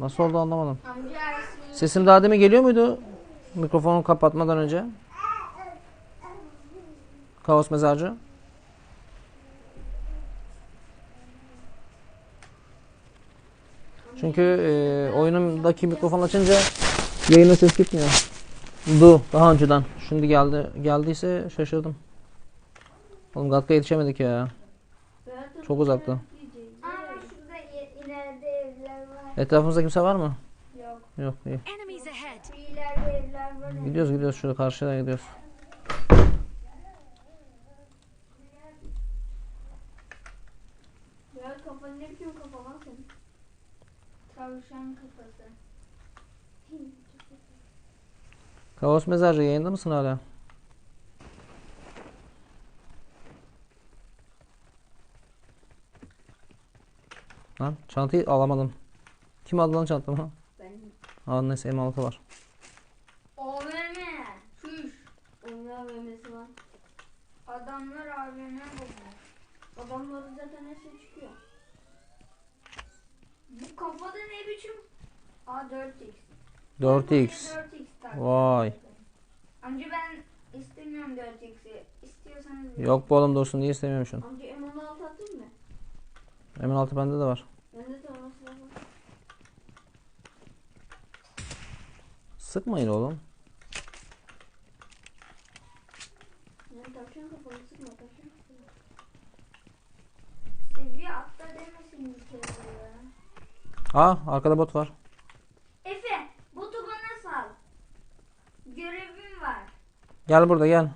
Nasıl oldu anlamadım. Sesim daha demin geliyor muydu? Mikrofonu kapatmadan önce. Kaos mezarcı. Çünkü e, oyunumdaki mikrofon açınca yayına ses gitmiyor. Du daha önceden. Şimdi geldi geldiyse şaşırdım. Oğlum Gatka'ya yetişemedik ya. Çok uzakta. Aa bak şurada i- ileride evler var. Etrafımızda kimse var mı? Yok. Yok iyi. İleride evler var. Gidiyoruz gidiyoruz şurada karşıya gidiyoruz. Ya kafanı ne biçim kafa lan senin? Tavşan kafası. Kaos mezarcı yayında mısın hala? Lan çantayı alamadım. Kim aldı lan çantamı? Ben Aa neyse M6 var. AVM. Şuş. Onun AVM'si var. Adamlar AVM bulmuş. Adamları zaten her şey çıkıyor. Bu kafada ne biçim? Aa 4x. 4x. 4x tak. Vay. Amca ben istemiyorum 4x'i. İstiyorsanız Yok bu oğlum dursun niye istemiyormuşsun? Amca M16 atayım mı? M6 bende de var. Bende de ona silah var. Sıkmayın oğlum. Yani tavşan kafalı sıkma tavşan kafalı. Seviye atla demesin bir kere ya. Aa arkada bot var. Efe botu bana sal. Görevim var. Gel burada gel.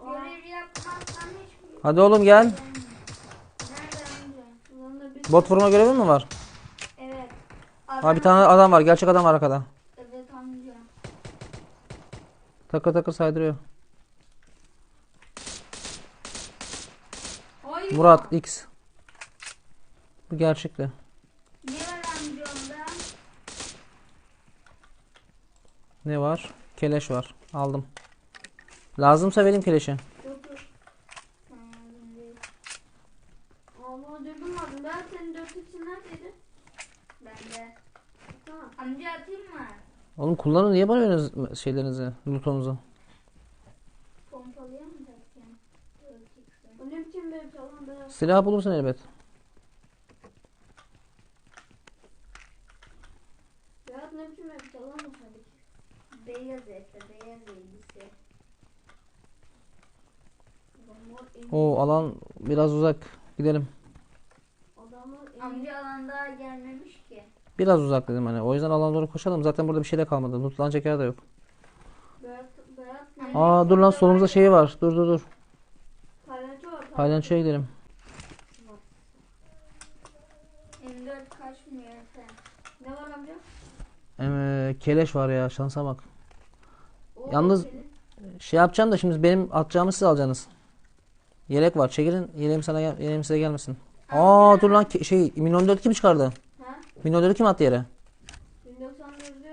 Görev yapmazsam hiçbir Hadi oğlum gel. Bot vurma görevi mi var? Aa bir tane adam var. Gerçek adam var arkada. Evet amca. Takır takır saydırıyor. Hayır. Murat X. Bu gerçekti. Ne var amca onda? Ne var? Keleş var. Aldım. Lazımsa vereyim keleşi. Yok yok. Tamam, değil. Allah. Ben senin 4x'in neredeydi? Bende. Amca atayım mı? Oğlum kullanın niye bana veriyorsunuz şeylerinizi, takayım? 4x'e. Bu ne biçim bir falan Silah bulursun elbet. Ya ne biçim bir falan mı tabii Beyaz ete, beyaz elbise. O alan biraz uzak. Gidelim. Amca alan daha gelmemiş ki. Biraz uzak dedim hani. O yüzden alana doğru koşalım. Zaten burada bir şey de kalmadı. Lootlanacak yer de yok. Aa dur lan solumuzda şey var. Dur dur dur. Palyançoya gidelim. M4 kaçmıyor. Ne var amca? Ee, keleş var ya şansa bak. Oo, Yalnız- senin. Şey yapacağım da şimdi benim atacağımı siz alacaksınız. Yelek var. Çekilin. Yeleğim sana gel yeleğim size gelmesin. Aa dur lan şey Min 14 kim çıkardı? Ha? Min 14'ü kim attı yere? 1094'ü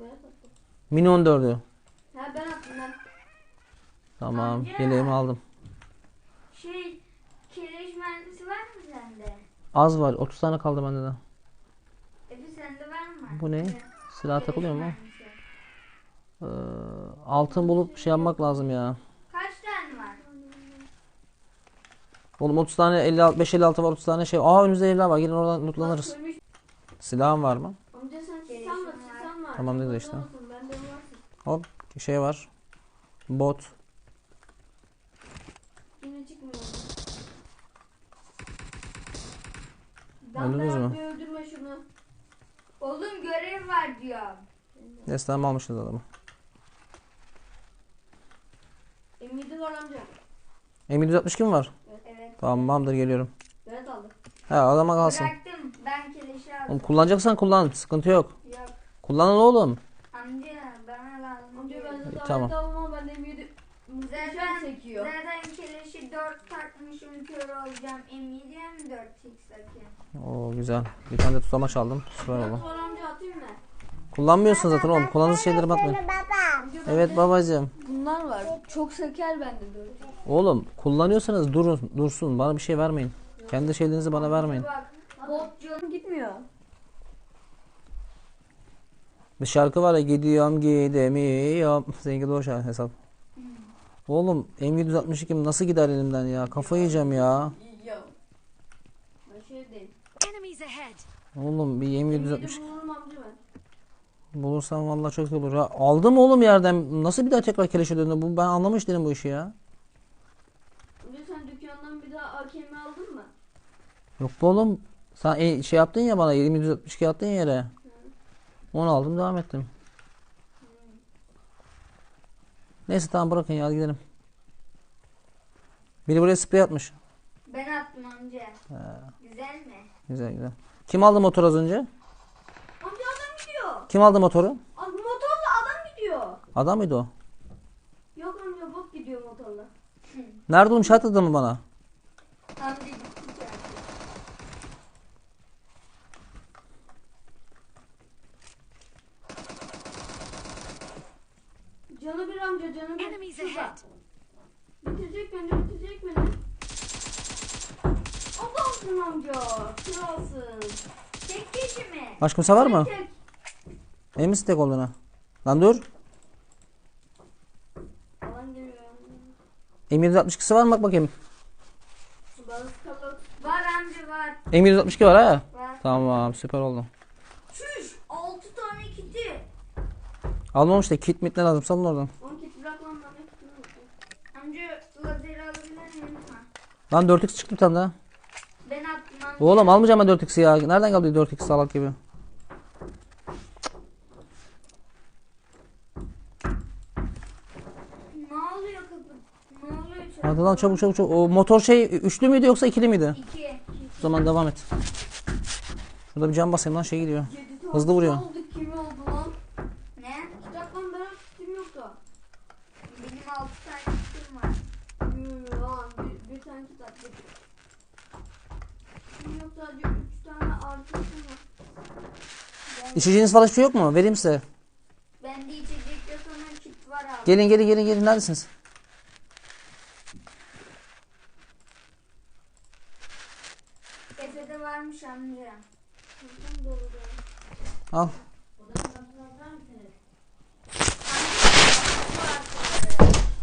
Berat attı. Min 14'ü. Ha ben attım ben. Tamam. Amca. Yeleğimi aldım. Şey, keleş mermisi var mı sende? Az var. 30 tane kaldı bende de. Efe sende var mı? Bu ne? Silah takılıyor mu? Ee, altın bulup şey yapmak lazım ya. Kaç tane var? Oğlum 30 tane 56 5 56 var 30 tane şey. Aa önümüzde evler var. Gelin oradan lootlanırız. Silahın var mı? Amca sen sisan var. Tamam dedi işte. Hop şey var. Bot. Yine çıkmıyor. Öldünüz mü? öldürme şunu. Oğlum görev var diyorum. Destan almışız adamı. M7 var amca. M762 kim var? Evet. Tamamdır geliyorum. Berat aldı. He adama kalsın. Bıraktım. Aldım. Oğlum kullanacaksan kullan. Sıkıntı yok. Yok. Kullanın oğlum. Amca bana lazım. Amca ben zaten Tamam. tamam. ama ben de M7 muhteşem Zaten, sekiyor. zaten keleşi 4 takmışım kör olacağım. M7'ye mi 4 takayım? Oo güzel. Bir tane de tutamaç aldım. Süper oldu. Sonra amca atayım mı? Kullanmıyorsun zaten oğlum. Kullandığınız şeyleri bakmayın. Evet babacığım. Bunlar var. Çok seker bende böyle. Oğlum kullanıyorsanız durun, dursun. Bana bir şey vermeyin. Kendi şeylerinizi bana vermeyin. Bak botcu. Gitmiyor. Bir şarkı var ya gidiyorum gidemiyorum. Seninki o şarkı hesap. Oğlum M762 nasıl gider elimden ya? Kafayı yiyeceğim ya. Şey. Oğlum bir Emre'yi M762 bulurum amca ben. bulursam vallahi çok iyi olur. Ha, aldım oğlum yerden. Nasıl bir daha tekrar keleşe döndü? Bu ben anlamış değilim bu işi ya. Amca sen dükkandan bir daha AKM aldın mı? Yok oğlum. Sen e, şey yaptın ya bana 762 attın yere. Onu aldım devam ettim. Neyse tamam bırakın ya hadi gidelim. Biri buraya sprey atmış. Ben attım amca. Güzel mi? Güzel güzel. Kim aldı motor az önce? Amca adam gidiyor. Kim aldı motoru? Abi motorla adam gidiyor. Adam mıydı o? Yok amca bot gidiyor motorla. Nerede oğlum şart mı bana? Amca Amca. Tek kişi mi? Başka kimse var mı? Tek. Emin misin tek olduğuna? Lan dur. Alan geliyor. M762'si var mı bak bakayım. Bazı kalır. Var amca var. M762 var ha. Var. Tamam süper oldu. Çüş 6 tane kiti. Almamış da kit mit ne lazım salın oradan. 10 kit bırak lan kitini unuttum. Amca lazeri alabilir miyim? Ha. Lan 4x çıktı bir tane daha. Oğlum almayacağım ben 4x'i ya. Nereden geldi 4x salak gibi. Ne oluyor kapı? Ne oluyor çocuk? Hadi lan çabuk çabuk çabuk. O motor şey üçlü müydü yoksa ikili miydi? 2. O zaman devam et. Şurada bir cam basayım lan şey gidiyor. Hızlı vuruyor. oldu kimi oldu lan? Ne? Kitap lan ben kitim yoktu. Benim 6 tane kitim var. Yürü lan bir, bir tane kitap. Bir. Kitim yok sadece 3 tane artı kitim var. İçeceğiniz falan şey yok mu? Vereyim size. Bende içecekte sana kit var abi. Gelin gelin gelin gelin. Neredesiniz? Efe'de varmış amca. Al.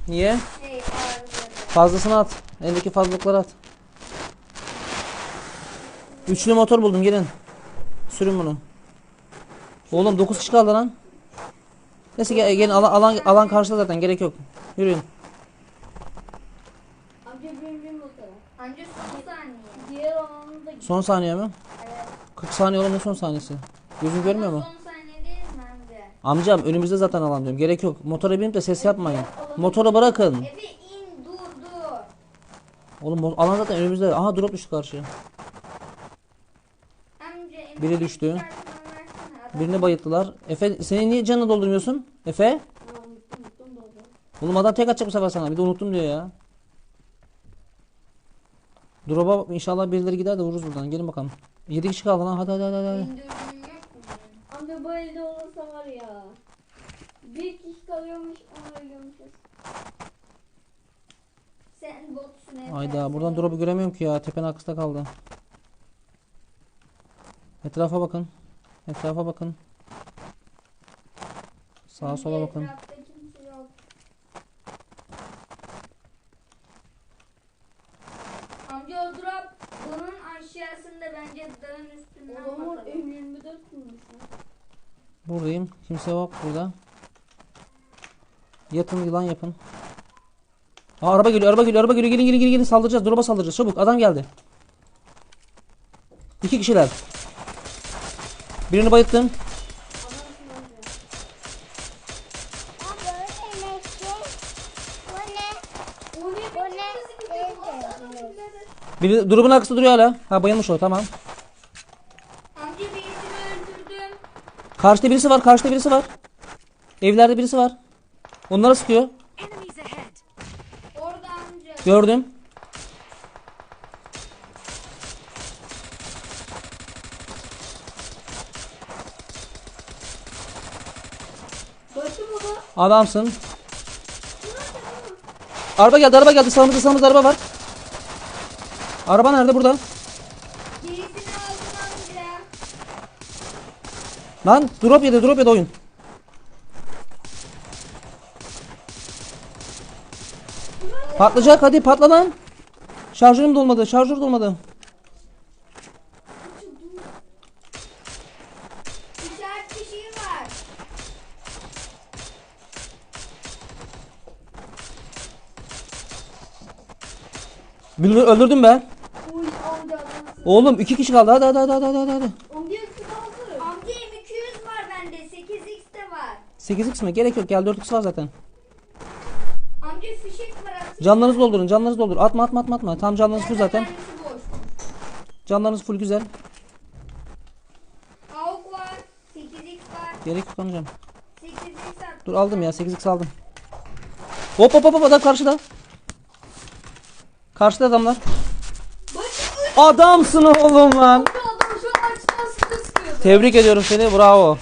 Niye? Şey. Fazlasını at. Eldeki fazlalıkları at. Üçlü motor buldum gelin. Sürün bunu. Oğlum 9 kişi kaldı lan. Neyse gel, gelin alan, alan, alan karşıda zaten gerek yok. Yürüyün. Amca benim bir motora. Amca son saniye. Diğer alanı da Son saniye mi? Evet. 40 saniye oğlum ne son saniyesi? Gözün görmüyor mu? Son saniye değil mi amca? Amcam önümüzde zaten alan diyorum. Gerek yok. Motora binip de ses yapmayın. Motoru bırakın. Efe in dur dur. Oğlum mo- alan zaten önümüzde. Aha drop düştü karşıya. Amca Biri düştü. Birini bayılttılar. Efe seni niye canını doldurmuyorsun? Efe? Oğlum adam tek atacak bu sefer sana. Bir de unuttum diyor ya. Drop'a inşallah birileri gider de vururuz buradan. Gelin bakalım. 7 kişi kaldı lan. Hadi hadi hadi. hadi. Amca bu elde olursa var ya. Bir kişi kalıyormuş onu ölüyormuşuz. Sen botsun Efe. Hayda buradan drop'u göremiyorum ki ya. Tepenin arkasında kaldı. Etrafa bakın. Etrafa bakın. Sağa sola bakın. Etrafta kimse yok. Amca o drop bunun aşağısında bence dağın üstünden Adamın bakalım. M24 bulmuş. Buradayım. Kimse yok burada. Yatın yılan yapın. Aa, araba geliyor, araba geliyor, araba geliyor. Gelin, gelin, gelin, gelin. Saldıracağız. Drop'a saldıracağız. Çabuk. Adam geldi. İki kişiler. Birini bayılttım. Biri drop'un arkasında duruyor hala. Ha bayılmış o. Tamam. Amca birisini öldürdüm. Karşıda birisi var. Karşıda birisi var. Evlerde birisi var. Onlara sıkıyor. Orada amca. Gördüm. Adamsın. Araba geldi araba geldi. Sağımızda sağımızda araba var. Araba nerede burada? Lan drop yedi drop yedi oyun. Patlayacak hadi patla lan. Şarjörüm dolmadı şarjör dolmadı. Birini öldürdüm ben. Amca. Oğlum iki kişi kaldı. Hadi hadi hadi hadi hadi. hadi. Amca kaldı. Amca M200 var bende. 8x de var. 8x mi? Gerek yok. Gel 4x var zaten. Amca fişek var atayım. Canlarınızı doldurun. Canlarınızı doldurun. Atma atma atma atma. Tam canlarınız full zaten. Canlarınız full güzel. AUK var. 8x var. Gerek yok amcam. 8x at. Dur aldım ya 8x aldım. Hop hop hop hop adam karşıda. Karşıda adamlar. Adamsın oğlum lan. Tebrik ediyorum seni. Bravo.